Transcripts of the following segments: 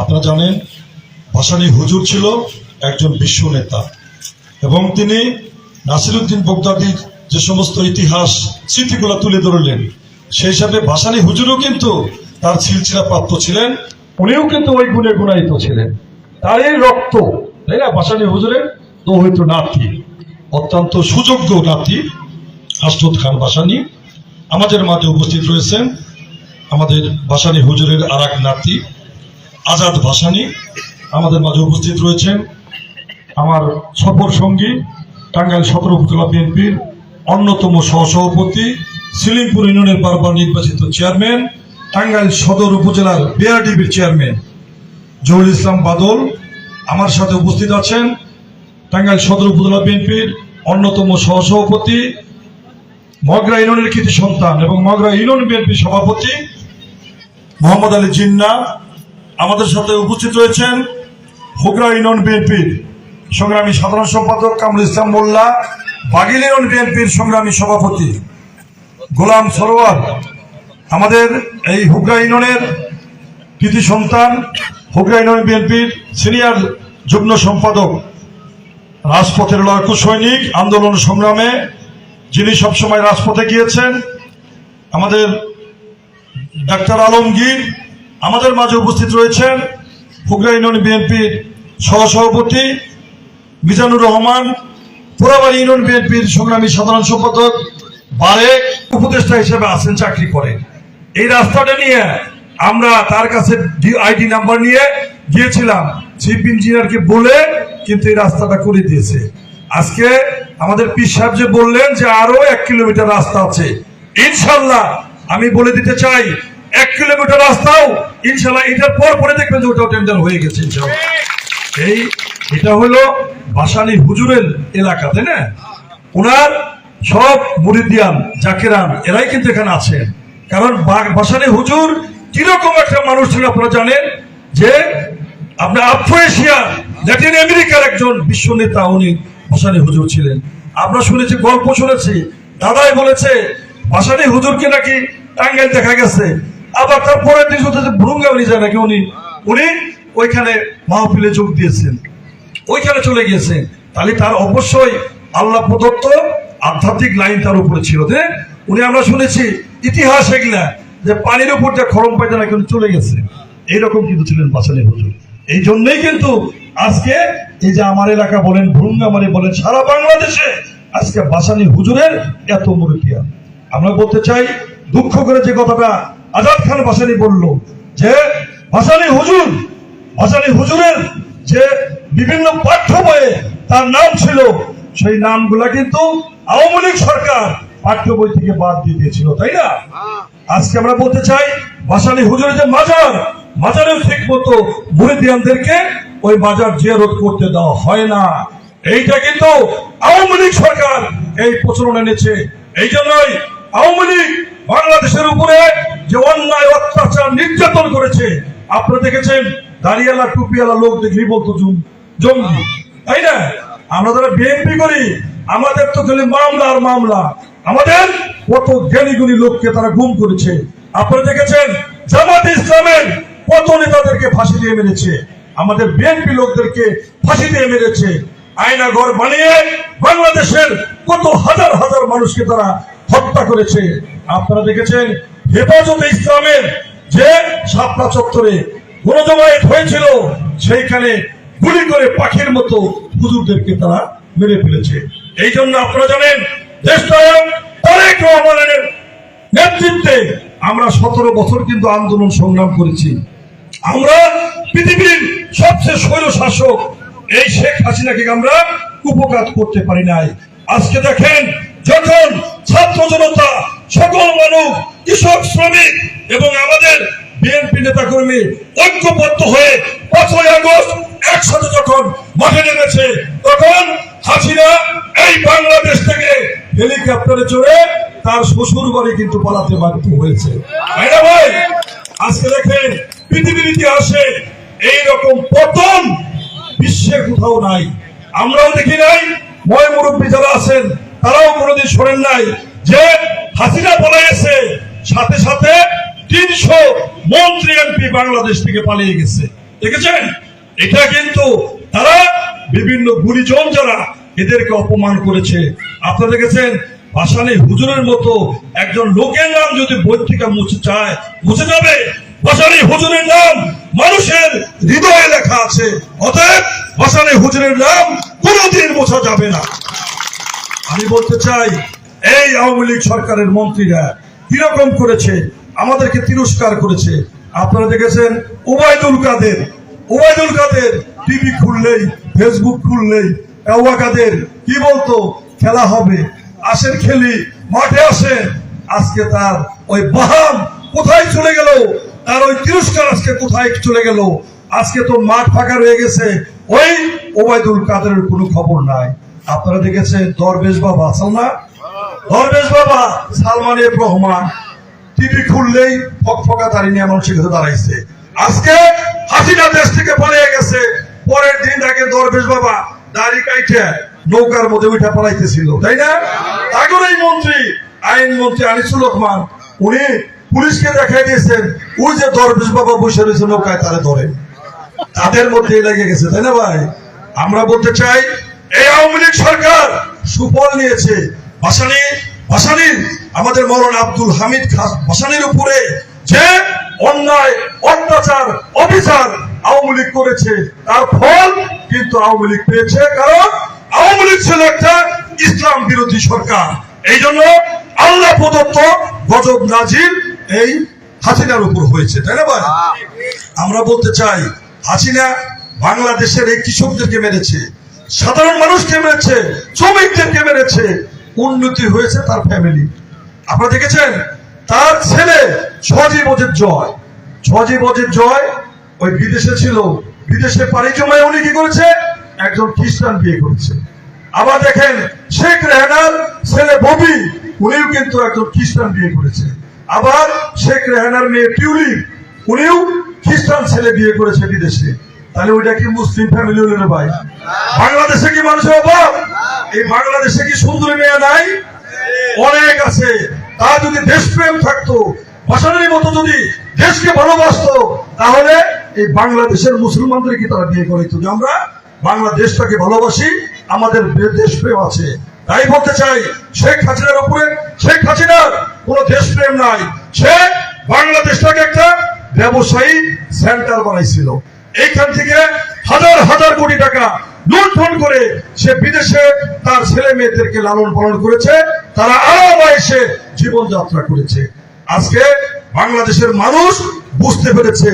আপনারা জানেন, ভাসানী হুজুর ছিল একজন বিশ্ব নেতা। এবং তিনি নাসিরুদ্দিন বগদাদির যে সমস্ত ইতিহাস স্মৃতিগুলো তুলে ধরলেন, সেই হিসাবে ভাসানী হুজুরও কিন্তু তার সিলসিলা প্রাপ্ত ছিলেন। উনিও কিন্তু ওই গুণে গুণায়িত ছিলেন। তার এই রক্ত, তাই না? ভাসানী হুজুরের দৌহিত নাতি, অত্যন্ত সুযোগ্য নাতি আশরুদ খান ভাসানী আমাদের মাঝে উপস্থিত রয়েছেন। আমাদের ভাসানী হুজুরের আর এক নাতি আজাদ ভাসানী আমাদের মাঝে উপস্থিত রয়েছেন। আমার সফর সঙ্গী, টাঙ্গাইল সদর উপজেলা বিএনপির অন্যতম সহসভাপতি, সিলিমপুর ইউনিয়নের বারবার নির্বাচিত চেয়ারম্যান, টাঙ্গাইল সদর উপজেলার বিআরডিবির চেয়ারম্যান জহুর ইসলাম বাদল আমার সাথে উপস্থিত আছেন। টাঙ্গাইল সদর উপজেলা বিএনপির অন্যতম সহসভাপতি, মগরা ইউনিয়নের কৃতি সন্তান এবং মগরা ইউনিয়ন বিএনপি সভাপতি মোহাম্মদ আলী জিন্না আমাদের সাথে উপস্থিত রয়েছেন হুগরা ইউনিয়ন বিএনপির সংগ্রামী সাধারণ সম্পাদক কামরুল ইসলাম মোল্লা, বাগিল ইউনিয়ন বিএনপির সংগ্রামী সভাপতি গোলাম সরোয়ার, আমাদের এই হুগরা ইউনিয়নের কৃতি সন্তান হুগরা ইউনিয়ন বিএনপির সিনিয়র যুগ্ম সম্পাদক, রাজপথের লড়াকু সৈনিক, আন্দোলন সংগ্রামে যিনি সবসময় রাজপথে গিয়েছেন, আমাদের ডাক্তার আলমগীর আমাদের মাঝে উপস্থিত রয়েছেন হুগরা ইউনিয়ন বিএনপির সহসভাপতি মিজানুর রহমান পোড়াবাড়ি ইউনিয়ন বিএনপির সংগ্রামী সাধারণ সম্পাদক বারেক উপদেষ্টা হিসেবে আছেন, চাকরি করেন। এই রাস্তাটা নিয়ে আমরা তার কাছে আইডি নাম্বার নিয়ে গিয়েছিলাম। চিফ ইঞ্জিনিয়ারকে বলে কিন্তু এই রাস্তাটা করে দিয়েছে। আজকে আমাদের পীর সাহেব যে বললেন যে আরও এক কিলোমিটার রাস্তা আছে। ইনশাল্লাহ আমি বলে দিতে চাই এক কিলোমিটার রাস্তাও, ইনশাল্লাহ এটার পর পরে দেখবেন যে ওটাও টেন্ডার হয়ে গেছে, ইনশাল্লাহ। এই, এটা হলো বাসানি হুজুরের এলাকা, তাই না? ওনার সব মুরিদিয়ান জাকেরান, এরাই কিন্তু এখানে আছেন কারণ বাসানি হুজুর কীরকম একটা মানুষ ছিল আপনারা জানেন? যে আপনার আফ্রো-এশিয়া ল্যাটিন আমেরিকার একজন বিশ্ব নেতা উনি বাসানি হুজুর ছিলেন। আমরা শুনেছি, গল্প শুনেছি, দাদাই বলেছে, বাসানি হুজুরকে নাকি টাঙ্গাইল দেখা গেছে। আবার তার পরের দিন হচ্ছে যায় নাকি উনি উনি ওইখানে মাহফিলে যোগ দিয়েছেন, ওইখানে চলে গিয়েছে তাহলে তার অবশ্যই আল্লাহ প্রদত্ত আধ্যাত্মিক লাইন তার উপরে ছিল। উনি আমরা শুনেছি ইতিহাস এগুলা যে পানির উপর যে খরম পাইতে নাকি উনি চলে গেছে। এইরকম কিন্তু ছিলেন বাসানি হুজুর। এই জন্যই কিন্তু আজকে এই যে আমার এলাকা বলেন, ভ্রুঙ্গামারি বলেন, সারা বাংলাদেশে আজকে বাসানি হুজুরের এত মুরুকিয়া আমরা বলতে চাই, দুঃখ করে যে কথাটা আজাদ খান ভাসানি বলল যে বাসানি হুজুর, ভাসানি হুজুরের যে বিভিন্ন পাঠ্য বইয়ে তার নাম ছিল, সেই নামগুলা কিন্তু আওয়ামী লীগ সরকার পাঠ্য বই থেকে বাদ দিয়ে দিয়েছিল, তাই না? আজকে আমরা বলতে চাই, ভাসানী হুজুরের যে মাজার মাজারেও ঠিক মতো মুরিদিয়ানদেরকে ওই মাজার জিয়ারত করতে দেওয়া হয় না। এইটা কিন্তু আওয়ামী লীগ সরকার এই প্রচলন এনেছে। এই জন্যই আওয়ামী লীগ বাংলাদেশের উপরে যে অন্যায়, অত্যাচার, নির্যাতন করেছে। আপনারা দেখেছেন, দাঁড়িয়ালা টুপিয়ালা লোক দেখলেই বলতো, জুম- জঙ্গি তাই না? আমরা যারা বিএনপি করি, আমাদের তো খালি মামলা আর মামলা। আমাদের কত জ্ঞানী গুণী লোককে তারা গুম করেছে। আপনারা দেখেছেন, জামাত ইসলামের কত নেতাদেরকে ফাঁসি দিয়ে মেরেছে। আমাদের বিএনপি লোকদেরকে ফাঁসি দিয়ে মেরেছে। আয়না ঘর বানিয়ে বাংলাদেশের কত হাজার হাজার মানুষকে তারা হত্যা করেছে। আপনারা দেখেছেন হেফাজতে ইসলামের যে শাপলা চত্বরে গণজমায়েত হয়েছিল, সেইখানে গুলি করে পাখির মতো হুজুরদেরকে তারা মেরে ফেলেছে। এই জন্য আপনারা জানেন তারেক রহমানের নেতৃত্বে আমরা সতেরো বছর কিন্তু আন্দোলন সংগ্রাম করেছি। আমরা পৃথিবীর সবচেয়ে স্বৈর শাসক, এই শেখ হাসিনাকে আমরা উপকার করতে পারি নাই। আজকে দেখেন, যখন ছাত্র জনতা সকল মানুষ কৃষক শ্রমিক এবং আমাদের বিএনপি নেতা কর্মী ঐক্যবদ্ধ হয়ে পাঁচই আগস্ট একসাথে যখন মাঠে নেমেছে, তখন হাসিনা এই বাংলাদেশ থেকে হেলিকপ্টারে চড়ে তার শ্বশুর বাড়ি কিন্তু পালাতে বাধ্য হয়েছে। ভাই? আজকে দেখেন পৃথিবীর ইতিহাসে এইরকম পতন বিশ্বে কোথাও নাই। আমরাও দেখি নাই, ময় মুরব্বী যারা আছেন, তারাও কোনোদিন শোনেন নাই যে হাসিনা পলাইছে। সাথে সাথে তিনশো মন্ত্রী এমপি বাংলাদেশ থেকে পালিয়ে গেছে। দেখেছেন? এটা কিন্তু তারা বিভিন্ন গুণীজন যারা এদেরকে অপমান করেছে। আপনারা দেখেছেন? ভাসানী হুজুরের মতো একজন লোকের নাম যদি বই থেকে মুছে চায়, মুছে যাবে। ভাসানী হুজুরের নাম মানুষের হৃদয়ে লেখা আছে। অতএব ভাসানী হুজুরের নাম কোনোদিন মোছা যাবে না। আমি বলতে চাই, এই আওয়ামী লীগ সরকারের মন্ত্রীরা কীরকম করেছে, আমাদেরকে তিরস্কার করেছে। আপনারা দেখেছেন ওবায়দুল কাদের। ওবায়দুল কাদের টিভি খুললেই, ফেসবুক খুললেই কাউয়া কাদের কি বলতো, খেলা হবে। আসেন খেলি, মাঠে আসেন। আজকে তার ওই বাহাম কোথায় চলে গেল? তার ওই তিরস্কার আজকে কোথায় চলে গেল? আজকে তো মাঠ ফাঁকা রয়ে গেছে। ওই ওবায়দুল কাদের কোনো খবর নাই। আপনারা দেখেছেন দরবেশ বাবা আসাল না? দরবেশ বাবা সালমান এফ রহমান টিভি খুললেই ফকফকা দাঁড়িয়ে নিয়ে মানুষের কাছে দাঁড়াইছে। আজকে হাসিনা দেশ থেকে পালিয়ে গেছে। পরের দিন তাকে দরবেশ বাবা দাড়ি কাইটে নৌকার মধ্যে উঠে পালাইতেছিল, তাই না? এখন এই মন্ত্রী, আইন মন্ত্রী আনিসুল রহমান, উনি পুলিশকে দেখাই দিয়েছেন, ওই যে দরবেশ বাবা বসে রয়েছে নৌকায়, তারা ধরে। তাদের মধ্যে লেগে গেছে, তাই না ভাই? আমরা বলতে চাই, এই আওয়ামী লীগ সরকার সুফল নিয়েছে ভাসানি ভাসানি আমাদের মরণ আব্দুল হামিদ খান ভাসানির উপরে যে অন্যায়, অত্যাচার, অবিচার আওয়ামী লীগ করেছে, তার ফল কিন্তু আওয়ামী লীগ পেয়েছে কারণ আওয়ামী লীগ ছিল একটা ইসলাম বিরোধী সরকার। এই জন্য আল্লাহ প্রদত্ত গজব নাজির এই হাসিনার উপর হয়েছে, তাই না ভাই? আমরা বলতে চাই, হাসিনা বাংলাদেশের এই কৃষকদেরকে মেরেছে, সাধারণ মানুষকে মেরেছে, শ্রমিকদেরকে মেরেছে উন্নতি হয়েছে তার ফ্যামিলি আপনারা দেখেছেন? তার ছেলে সজীব অজিত জয়। সজীব অজিত জয়, ওই বিদেশে ছিল। বিদেশে পাড়ি জমায় উনি কি করেছে? একজন খ্রিস্টান বিয়ে করেছে। আবার দেখেন, শেখ রেহানার ছেলে ববি, উনিও কিন্তু একজন খ্রিস্টান বিয়ে করেছে। আবার শেখ রেহানার মেয়ে টিউলিপ, উনিও খ্রিস্টান ছেলে বিয়ে করেছে বিদেশে। তাহলে ওইটা কি মুসলিম ফ্যামিলি হলো রে ভাই? বাংলাদেশে কি মানুষের অভাব? এই বাংলাদেশে কি সুন্দরী মেয়ে নাই? অনেক আছে। তা যদি দেশপ্রেম থাকতো ভাষণের মতো যদি দেশকে ভালোবাসতো, তাহলে এই বাংলাদেশের মুসলমানদের কি তারা বিয়ে করে? যে আমরা বাংলাদেশটাকে ভালোবাসি, আমাদের দেশপ্রেম আছে। তাই বলতে চাই, শেখ হাসিনার উপরে শেখ হাসিনার কোন দেশপ্রেম নাই। সে বাংলাদেশটাকে একটা ব্যবসায়ী সেন্টার বানাইছিল। এইখান থেকে হাজার হাজার কোটি টাকা লুণ্ঠন করে সে বিদেশে তার ছেলে মেয়েদেরকে লালন পালন করেছে, তারা আরামে এসে জীবনযাত্রা করেছে। আজকে বাংলাদেশের মানুষ বুঝতে পেরেছে,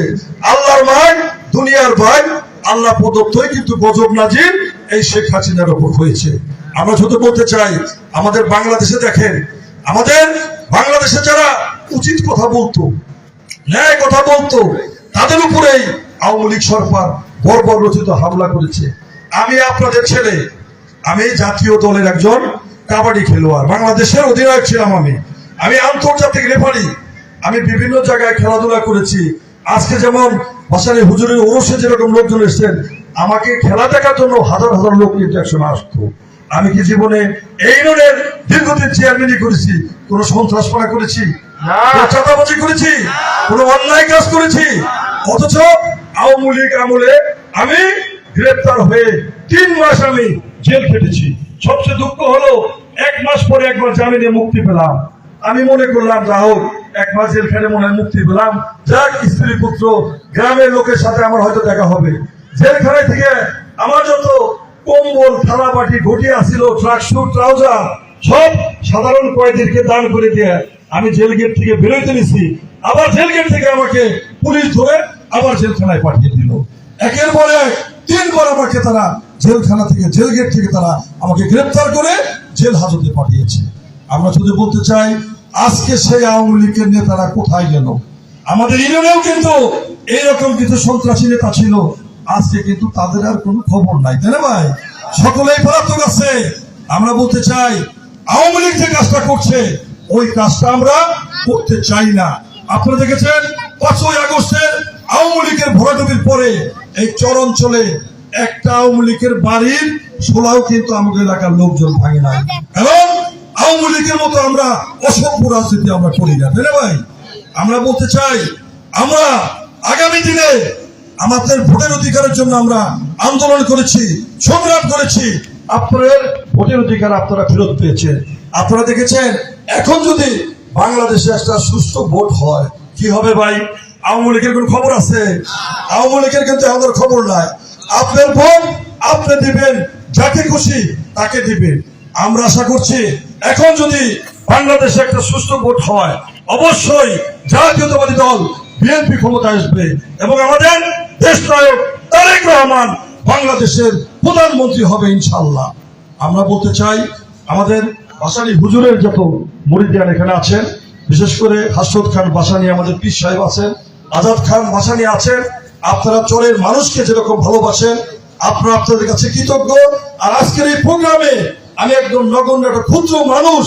আল্লাহর ভাই, দুনিয়ার ভাই, আল্লাহ প্রদত্তই কিন্তু গজব নাজির এই শেখ হাসিনার ওপর হয়েছে। আমরা শুধু বলতে চাই, আমাদের বাংলাদেশে দেখেন, আমাদের বাংলাদেশে যারা উচিত কথা বলতো, ন্যায় কথা বলতো, তাদের উপরেই আওয়ামী লীগ সরকার বর্বর রচিত হামলা করেছে। আমি আপনাদের ছেলে আমি জাতীয় দলের একজন কাবাডি খেলোয়াড় বাংলাদেশের অধিনায়ক ছিলাম আমি। আমি আন্তর্জাতিক রেফারি আমি বিভিন্ন জায়গায় খেলাধুলা করেছি। আজকে যেমন ভাসানি হুজুরের ওরসে যেরকম লোকজন এসছেন আমাকে খেলা দেখার জন্য হাজার হাজার লোক কিন্তু একসময় আসতো। আমি কি জীবনে এই রোডের দীর্ঘদিন চেয়ারম্যানই করেছি কোন সন্ত্রাসপনা করেছি চাঁদাবাজি করেছি কোন অন্যায় কাজ করেছি অথচ আওয়ামী লীগ আমলে আমি গ্রেপ্তার হয়ে তিন মাস আমি জেল খেটেছি। সবচেয়ে দুঃখ হলো, এক মাস পরে একবার জামিনে মুক্তি পেলাম। আমি মনে করলাম হোক এক মাস জেল খেটে মনে মুক্তি পেলাম। যাক, স্ত্রী, পুত্র, গ্রামের লোকের সাথে আমার হয়তো দেখা হবে। জেলখানায় থেকে আমার যত কম্বল থালা বাটি ঘটি আসিল ট্রাক শুট ট্রাউজার, সব সাধারণ কয়েদিকে দান করে দিয়ে আমি জেল গেট থেকে বেরোইতে নিছি। আবার জেল গেট থেকে আমাকে পুলিশ ধরে আবার জেলখানায় পাঠিয়ে দিল। একের পরে তিনবার আমাকে তারা জেলখানা থেকে, জেল গেট থেকে তারা আমাকে গ্রেপ্তার করে জেল হাজতে পাঠিয়েছে। আমরা যদি বলতে চাই, আজকে সেই আওয়ামী লীগের নেতারা কোথায় গেল আমাদের ইউনিয়নেও কিন্তু এইরকম কিছু সন্ত্রাসী নেতা ছিল। আজকে কিন্তু তাদের আর কোনো খবর নাই, তাই না ভাই? সকলেই পলাতক আছে। আমরা বলতে চাই, আওয়ামী লীগ যে কাজটা করছে, ওই কাজটা আমরা করতে চাই না। আপনারা দেখেছেন, পাঁচই আগস্টের আওয়ামী লীগের পরে এই চরাঞ্চলে একটা আওয়ামী লীগের বাড়ির সোলাও কিন্তু আমাদের এলাকার লোকজন ভাঙে নাই। এবং আওয়ামী লীগের মতো আমরা অসভ্য রাজনীতি আমরা করি না, তাই ভাই? আমরা বলতে চাই, আমরা আগামী দিনে আমাদের ভোটের অধিকারের জন্য আমরা আন্দোলন করেছি, সংগ্রাম করেছি। আপনাদের ভোটের অধিকার আপনারা ফেরত পেয়েছেন। আপনারা দেখেছেন, এখন যদি বাংলাদেশে একটা সুস্থ ভোট হয়, কি হবে ভাই? আওয়ামী লীগের কোন খবর আছে? আওয়ামী লীগের কিন্তু আমাদের খবর নাই। আপনার ভোট আপনি দিবেন, যাকে খুশি তাকে দিবেন। আমরা আশা করছি, এখন যদি বাংলাদেশে একটা সুস্থ ভোট হয়, অবশ্যই জাতীয়তাবাদী দল বিএনপি ক্ষমতা আসবে এবং আমাদের দেশ নায়ক তারেক রহমান বাংলাদেশের প্রধানমন্ত্রী হবে ইনশাল্লাহ আমরা বলতে চাই, আমাদের বাসানি হুজুরের যত মুরিদিয়ান এখানে আছেন, বিশেষ করে হাসরত খান বাসানি আমাদের পীর সাহেব আছেন আজাদ খান বাসানি আছেন, আপনারা চোরের মানুষকে যেরকম ভালোবাসেন, আপনারা আপনাদের কাছে কৃতজ্ঞ। আর আজকের এই প্রোগ্রামে আমি একদম নগণ্য, একটা ক্ষুদ্র মানুষ,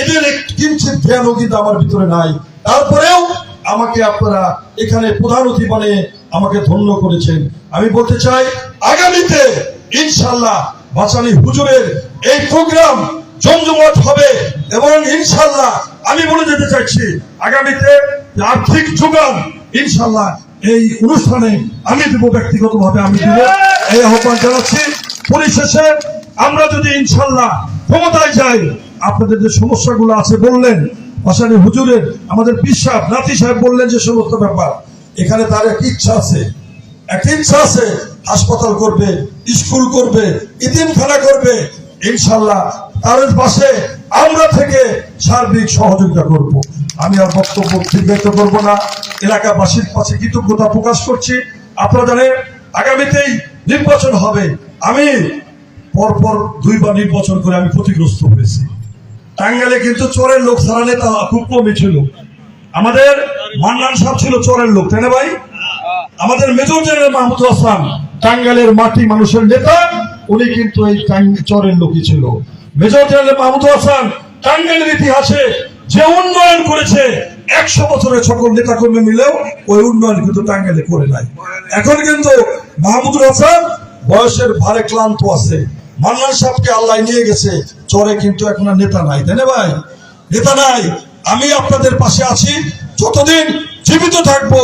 এদের কিঞ্চিত জ্ঞানও কিন্তু আমার ভিতরে নাই। তারপরেও আমাকে আপনারা এখানে প্রধান অতিথি বানিয়ে আমাকে ধন্য করেছেন। আমি বলতে চাই, আগামীতে ইনশাল্লাহ বাসানি হুজুরের এই প্রোগ্রাম জমজমাট হবে এবং ইনশাল্লাহ আমি বলে যেতে চাইছি, আগামীতে আর্থিক যোগান ইনশাল্লাহ এই অনুষ্ঠানে আমি দেব ব্যক্তিগতভাবে আমি দেব। এই আহ্বান জানাচ্ছি। পরিশেষে আমরা যদি ইনশাল্লাহ ক্ষমতায় যাই, আপনাদের যে সমস্যাগুলো আছে বললেন ভাসানি হুজুরের, আমাদের বিশ্বাস নাতি সাহেব বললেন যে সমস্ত ব্যাপার, এখানে তার এক ইচ্ছা আছে। এক ইচ্ছা আছে, হাসপাতাল করবে, স্কুল করবে, ইতিমখানা করবে ইনশাল্লাহ তাদের পাশে আমরা থেকে সার্বিক সহযোগিতা করব। আমি আর বক্তব্য দীর্ঘায়িত করব না। এলাকাবাসীর কাছে কৃতজ্ঞতা প্রকাশ করছি। আপনারা জানেন আগামীতেই নির্বাচন হবে। আমি পরপর দুইবার নির্বাচন করে আমি ক্ষতিগ্রস্ত হয়েছি। টাঙ্গাইলে কিন্তু চোরের লোক ছাড়া নেতা খুব কমই ছিল। আমাদের মান্নান সাহেব ছিল চোরের লোক, তাই না ভাই? আমাদের মেজর জেনারেল মাহমুদ হাসান টাঙ্গালের মাটি মানুষের নেতা। উনি কিন্তু এই চরের লোকই ছিল। মেজর জেনারেল মাহমুদ হাসান টাঙ্গাইলের ইতিহাসে যে উন্নয়ন করেছে, একশো বছরের সকল নেতা কর্মী মিলেও ওই উন্নয়ন কিন্তু টাঙ্গাইলে করে নাই। এখন কিন্তু মাহমুদুল হাসান বয়সের ভারে ক্লান্ত আছে। মান্নান সাহেবকে আল্লাহ নিয়ে গেছে, চরে কিন্তু এখন আর নেতা নাই, তাই ভাই? নেতা নাই। আমি আপনাদের পাশে আছি, যতদিন জীবিত থাকব,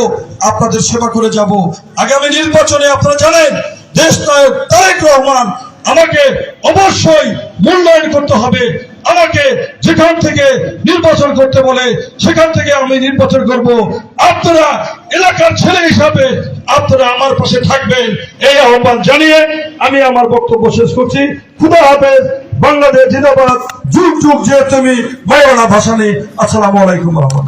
আপনাদের সেবা করে যাব। আগামী নির্বাচনে আপনারা জানেন দেশ নায়ক তারেক রহমান আমাকে অবশ্যই মূল্যায়ন করতে হবে, আমাকে যেখান থেকে নির্বাচন করতে বলে সেখান থেকে আমি নির্বাচন করব। আপনারা এলাকার ছেলে হিসাবে আপনারা আমার পাশে থাকবেন, এই আহ্বান জানিয়ে আমি আমার বক্তব্য শেষ করছি। খুদা হাফেজ, বাংলাদেশ জিন্দাবাদ, যুগ যুগ যে তুমি, মাওলানা ভাসানি, আসসালামু আলাইকুম রহমতুল্লাহ।